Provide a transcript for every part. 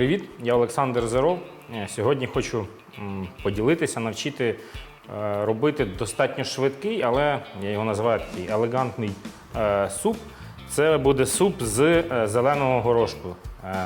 Привіт, я Олександр Зеров. Е, Сьогодні хочу поділитися, навчити е, робити достатньо швидкий, але я його називаю такий елегантний е, суп. Це буде суп з зеленого горошку.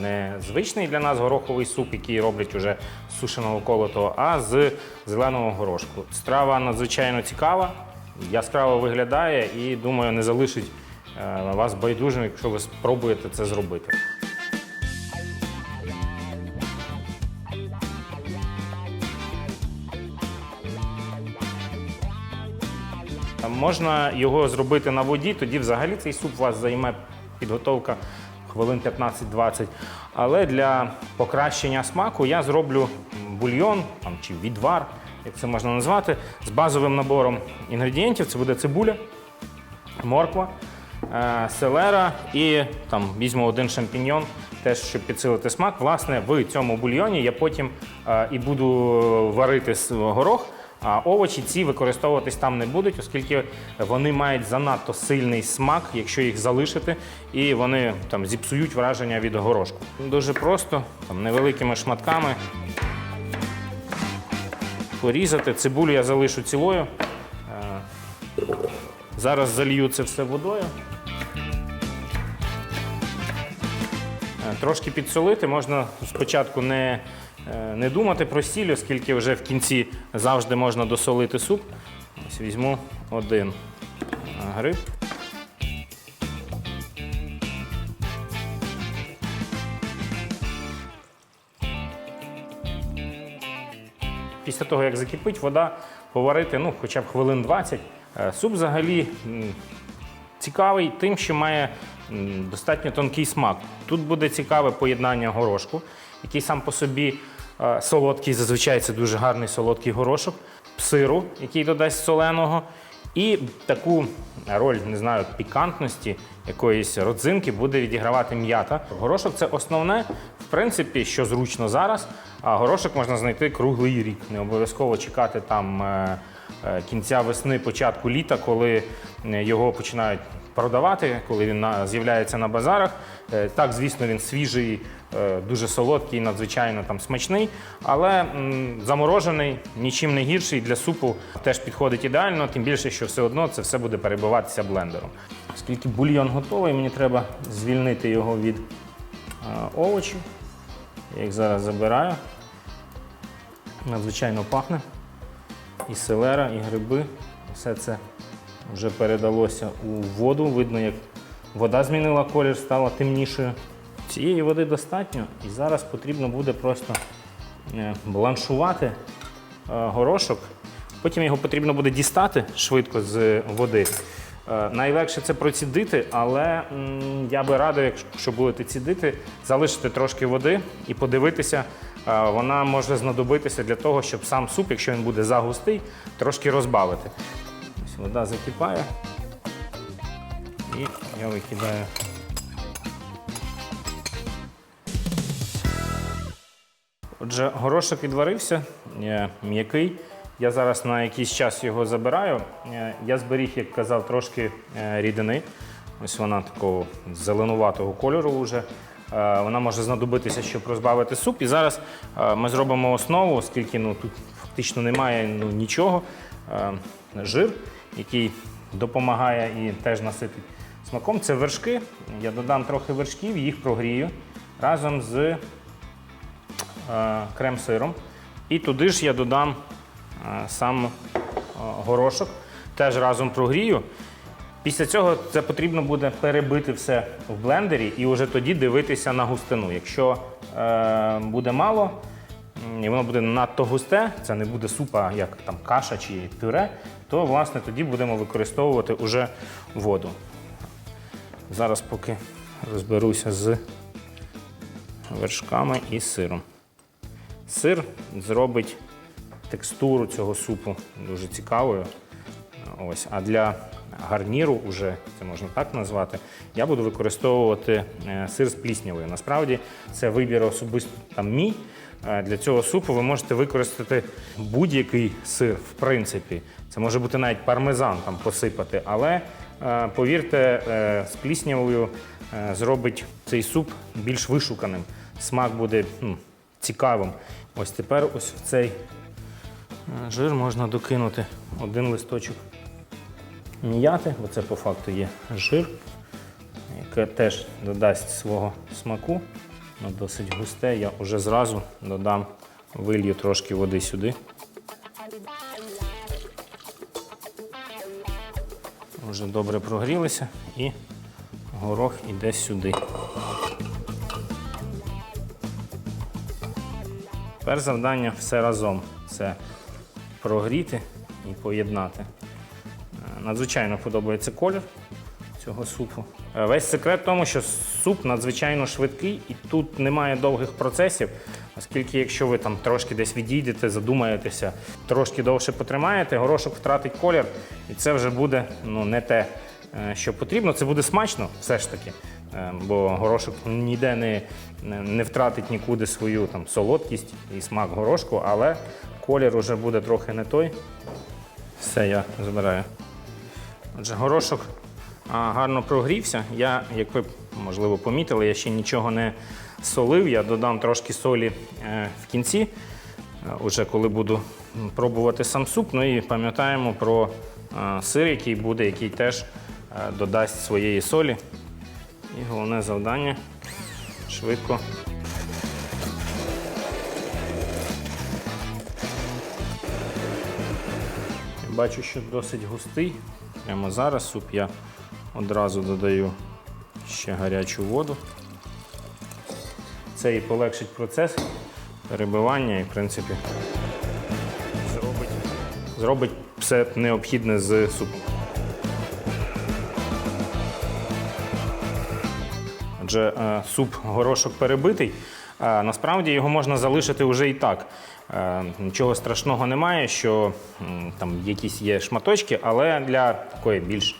Не звичний для нас гороховий суп, який роблять уже з сушеного колотого, а з зеленого горошку. Страва надзвичайно цікава, яскраво виглядає і думаю, не залишить вас байдужим, якщо ви спробуєте це зробити. Можна його зробити на воді, тоді взагалі цей суп у вас займе підготовка хвилин 15-20. Але для покращення смаку я зроблю бульйон там, чи відвар, як це можна назвати, з базовим набором інгредієнтів. Це буде цибуля, морква, е, селера і там візьму один шампіньйон, теж щоб підсилити смак. Власне, в цьому бульйоні я потім е, і буду варити горох. А овочі ці використовуватись там не будуть, оскільки вони мають занадто сильний смак, якщо їх залишити, і вони там зіпсують враження від горошку. Дуже просто, там невеликими шматками порізати. Цибулю я залишу цілою. Е, Зараз залью це все водою. Е, Трошки підсолити можна спочатку не, не думати про сіль, оскільки вже в кінці завжди можна досолити суп. Ось візьму один е, гриб. Після того, як закипить, вода поварити ну, хоча б хвилин 20. Е, Суп взагалі цікавий тим, що має достатньо тонкий смак. Тут буде цікаве поєднання горошку, який сам по собі е, солодкий, зазвичай це дуже гарний солодкий горошок, сиру, який додасть соленого, і таку роль, не знаю, пікантності, якоїсь родзинки буде відігравати м'ята. Горошок це основне, в принципі, що зручно зараз. А горошок можна знайти круглий рік. Не обов'язково чекати там е, е, кінця весни, початку літа, коли його починають продавати, коли він з'являється на базарах. Е, Так, звісно, він свіжий, дуже солодкий, надзвичайно там смачний, але заморожений, нічим не гірший для супу теж підходить ідеально, тим більше, що все одно це все буде перебиватися блендером. Оскільки бульйон готовий, мені треба звільнити його від е, овочів. Я їх зараз забираю. Надзвичайно пахне. І селера, і гриби. Все це вже передалося у воду. Видно, як вода змінила колір, стала темнішою. Цієї води достатньо, і зараз потрібно буде просто е, бланшувати е, горошок. Потім його потрібно буде дістати швидко з води. Е, Найлегше це процідити, але я би радив, якщо будете цідити, залишити трошки води і подивитися. Вона може знадобитися для того, щоб сам суп, якщо він буде загустий, трошки розбавити. Ось вода закипає. І я викидаю. Отже, горошок відварився, е, м'який. Я зараз на якийсь час його забираю. Е, Я зберіг, як казав, трошки е, рідини. Ось вона такого зеленуватого кольору вже. Вона може знадобитися, щоб розбавити суп. І зараз ми зробимо основу, оскільки ну, тут фактично немає ну, нічого. Жир, який допомагає і теж наситить смаком. Це вершки. Я додам трохи вершків, їх прогрію разом з крем-сиром. І туди ж я додам е, сам е, горошок, теж разом прогрію. Після цього це потрібно буде перебити все в блендері і вже тоді дивитися на густину. Якщо е, буде мало, і воно буде надто густе, це не буде супа, як там каша чи пюре, то власне тоді будемо використовувати уже воду. Зараз поки розберуся з вершками і сиром. Сир зробить текстуру цього супу дуже цікавою. Ось. А для гарніру, уже, це можна так назвати, я буду використовувати е, сир з пліснявою. Насправді це вибір особисто там мій. Е, Для цього супу ви можете використати будь-який сир, в принципі. Це може бути навіть пармезан там посипати, але е, повірте, з пліснявою зробить цей суп більш вишуканим. смак буде м, цікавим. Ось тепер ось в цей е, жир можна докинути один листочок м'яти, бо це по факту є жир, яке теж додасть свого смаку. Воно досить густе. Я вже зразу додам, вилью трошки води сюди. Вже добре прогрілися і горох іде сюди. Тепер завдання все разом. Це прогріти і поєднати. Е, Надзвичайно подобається колір цього супу. Е, Весь секрет в тому, що суп надзвичайно швидкий і тут немає довгих процесів, оскільки якщо ви там трошки десь відійдете, задумаєтеся, трошки довше потримаєте, горошок втратить колір, і це вже буде ну, не те, е, що потрібно. Це буде смачно все ж таки, бо горошок ніде не, не- втратить нікуди свою там, солодкість і смак горошку, але колір уже буде трохи не той. Все, я забираю. Отже, горошок гарно прогрівся. Я, як ви можливо помітили, я ще нічого не солив. Я додам трошки солі е, в кінці, е, уже коли буду пробувати сам суп. Ну і пам'ятаємо про е, сир, який буде, який теж е, додасть своєї солі. І головне завдання швидко. Я Бачу, що досить густий. Прямо зараз суп я одразу додаю ще гарячу воду. Це і полегшить процес перебивання і, в принципі, зробить, зробить все необхідне з супом. Адже е, суп горошок перебитий. насправді його можна залишити вже і так. Е, нічого страшного немає, що там якісь є шматочки, але для такої більш е,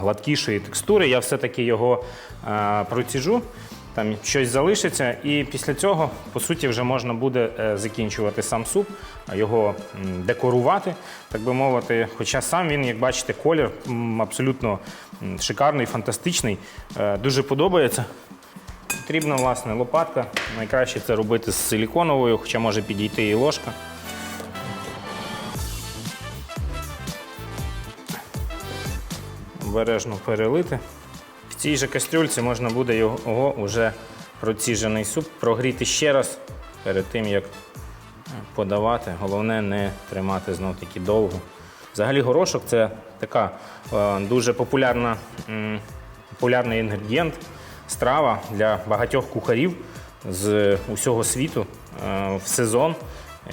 гладкішої текстури я все-таки його е, проціжу. Там щось залишиться, і після цього, по суті, вже можна буде е, закінчувати сам суп, його декорувати, так би мовити. Хоча сам він, як бачите, колір абсолютно шикарний, фантастичний. Е, Дуже подобається. Потрібна власне лопатка. Найкраще це робити з силіконовою, хоча може підійти і ложка. Обережно перелити. Цій же кастрюльці можна буде його вже проціжений суп прогріти ще раз перед тим, як подавати. Головне не тримати знов таки довго. Взагалі горошок це така е, дуже популярна, популярний інгредієнт, страва для багатьох кухарів з усього світу е, в сезон.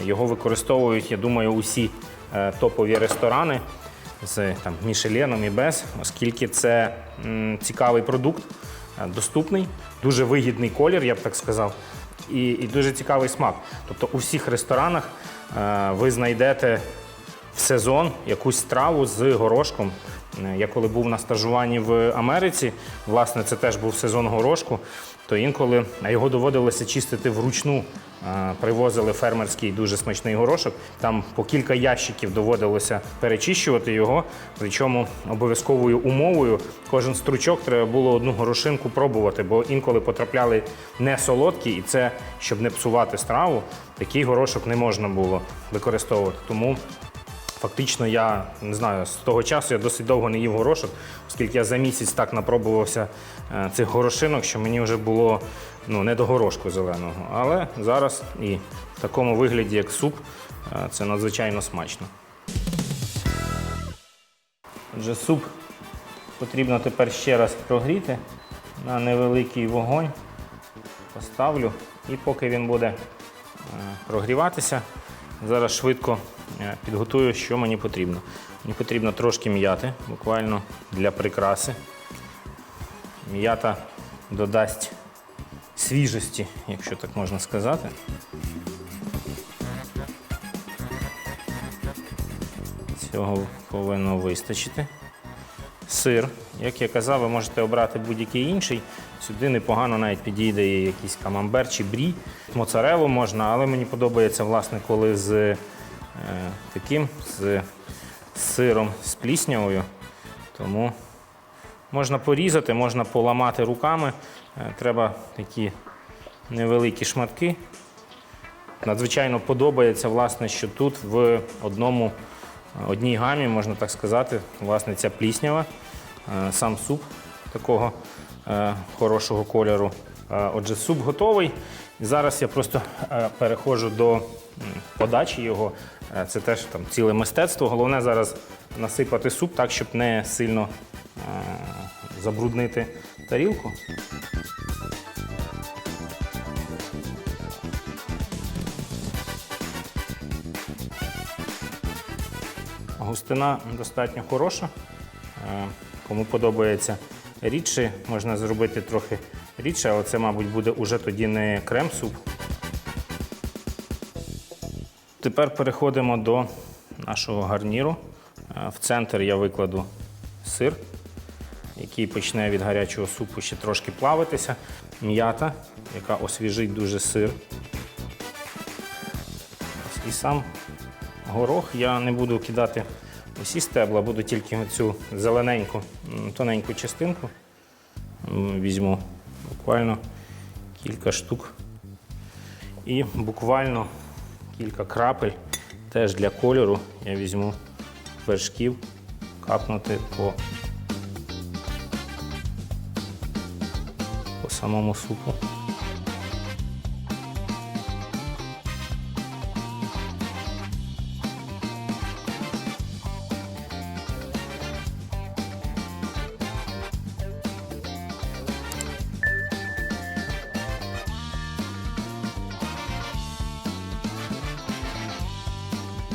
Його використовують, я думаю, усі е, топові ресторани з там, Мішеленом і без, оскільки це м, цікавий продукт, е, доступний, дуже вигідний колір, я б так сказав, і, і дуже цікавий смак. Тобто у всіх ресторанах е, ви знайдете в сезон якусь страву з горошком. Я коли був на стажуванні в Америці, власне, це теж був сезон горошку, то інколи його доводилося чистити вручну. Е, Привозили фермерський дуже смачний горошок. Там по кілька ящиків доводилося перечищувати його. Причому обов'язковою умовою кожен стручок треба було одну горошинку пробувати, бо інколи потрапляли не солодкі, і це, щоб не псувати страву, такий горошок не можна було використовувати. Тому Фактично, я не знаю, з того часу я досить довго не їв горошок, оскільки я за місяць так напробувався е, цих горошинок, що мені вже було ну, не до горошку зеленого. Але зараз і в такому вигляді, як суп, е, це надзвичайно смачно. Отже, суп потрібно тепер ще раз прогріти на невеликий вогонь. Поставлю і поки він буде е, прогріватися, зараз швидко підготую, що мені потрібно. Мені потрібно трошки м'яти, буквально для прикраси. М'ята додасть свіжості, якщо так можна сказати. Цього повинно вистачити. Сир, як я казав, ви можете обрати будь-який інший. Сюди непогано навіть підійде якийсь камамбер чи брі. Моцарелу можна, але мені подобається, власне, коли з е, таким з сиром з пліснявою. Тому можна порізати, можна поламати руками. Е, треба такі невеликі шматки. Надзвичайно подобається, власне, що тут в одному, одній гамі, можна так сказати, власне, ця пліснява, е, сам суп такого е, хорошого кольору. Е, Отже, суп готовий. Зараз я просто е, переходжу до подачі його. Е, Це теж там ціле мистецтво. Головне зараз насипати суп так, щоб не сильно е, забруднити тарілку. Густина достатньо хороша. Е, Кому подобається рідше, можна зробити трохи рідше, але це, мабуть, буде уже тоді не крем-суп. Тепер переходимо до нашого гарніру. Е, В центр я викладу сир, який почне від гарячого супу ще трошки плавитися. М'ята, яка освіжить дуже сир. І сам горох я не буду кидати усі стебла, буду тільки цю зелененьку, тоненьку частинку. Візьму буквально кілька штук. І буквально кілька крапель теж для кольору я візьму вершків, капнути по, по самому супу.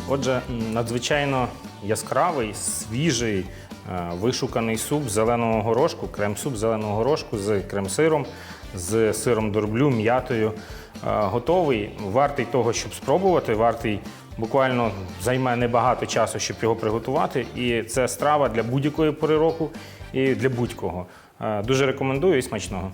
Отже, надзвичайно яскравий, свіжий, е, вишуканий суп зеленого горошку, крем-суп зеленого горошку з крем-сиром, з сиром дорблю, м'ятою. Е, Готовий, вартий того, щоб спробувати, вартий буквально займе небагато часу, щоб його приготувати. І це страва для будь-якої пори року і для будь-кого. Е, Дуже рекомендую і смачного.